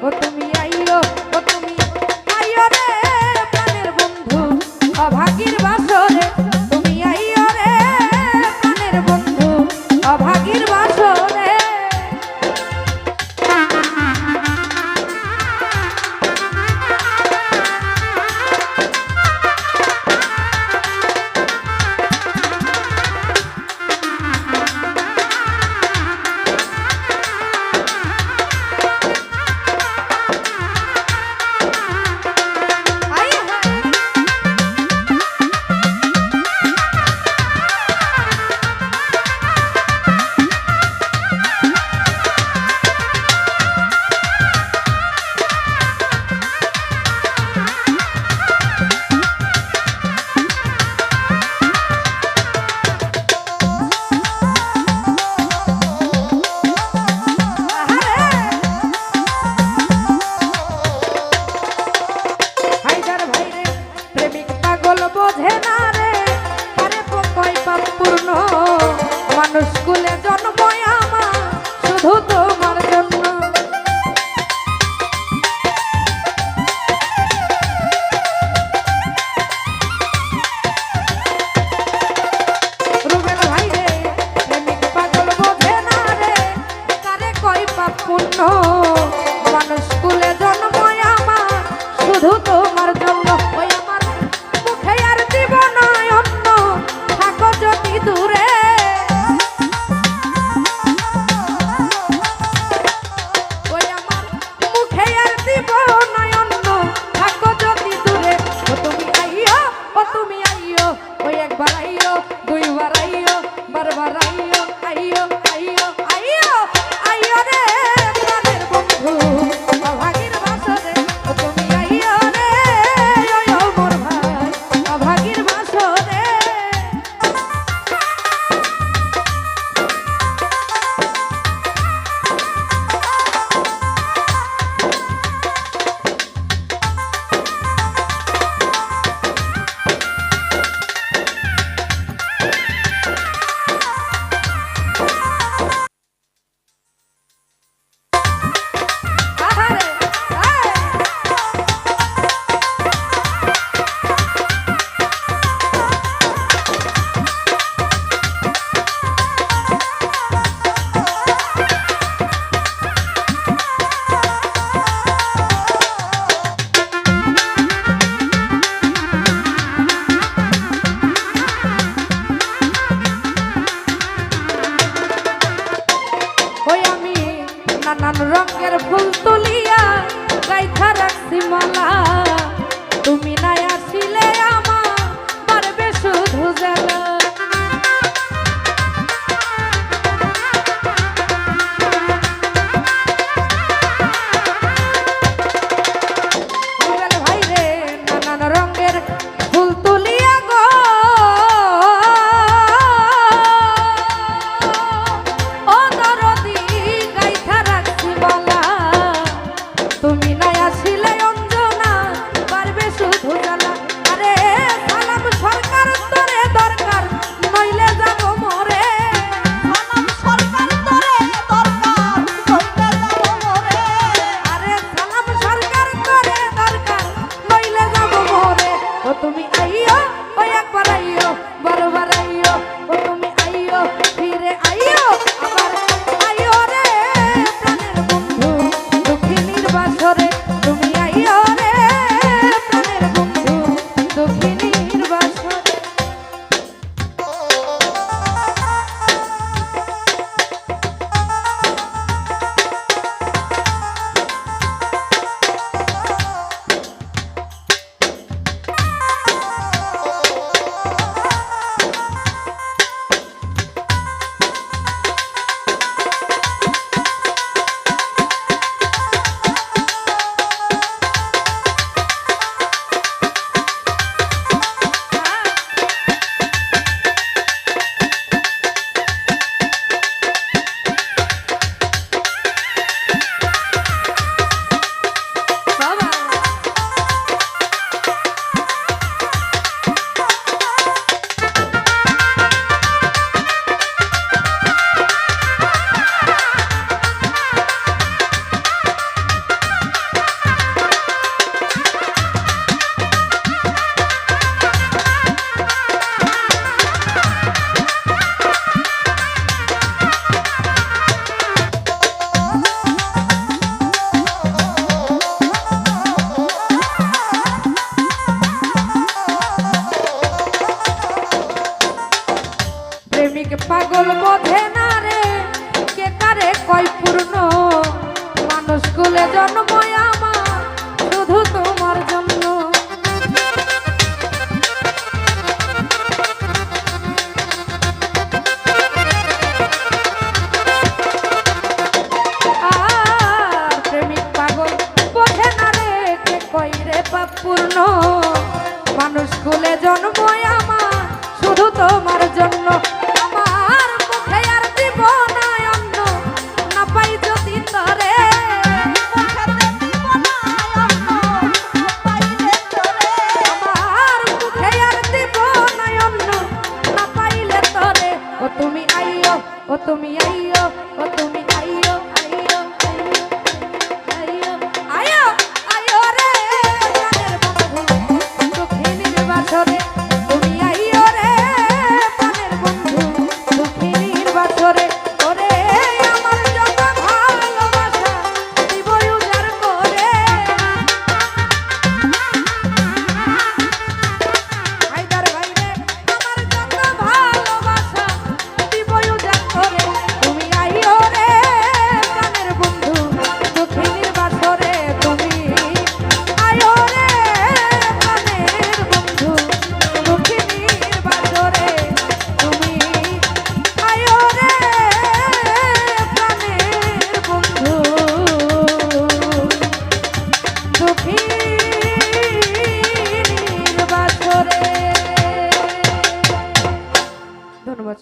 Пока! পাগল বোঝে না রে। আরে পাপ পূর্ণ? মানুষ কুলে জন্ম আমার। শুধু দূরে দিলে জন্ম আমার শুধু তোমার জন্য। পূর্ণ। মানুষ খুলে জন্ম আমার শুধু তোমার জন্য।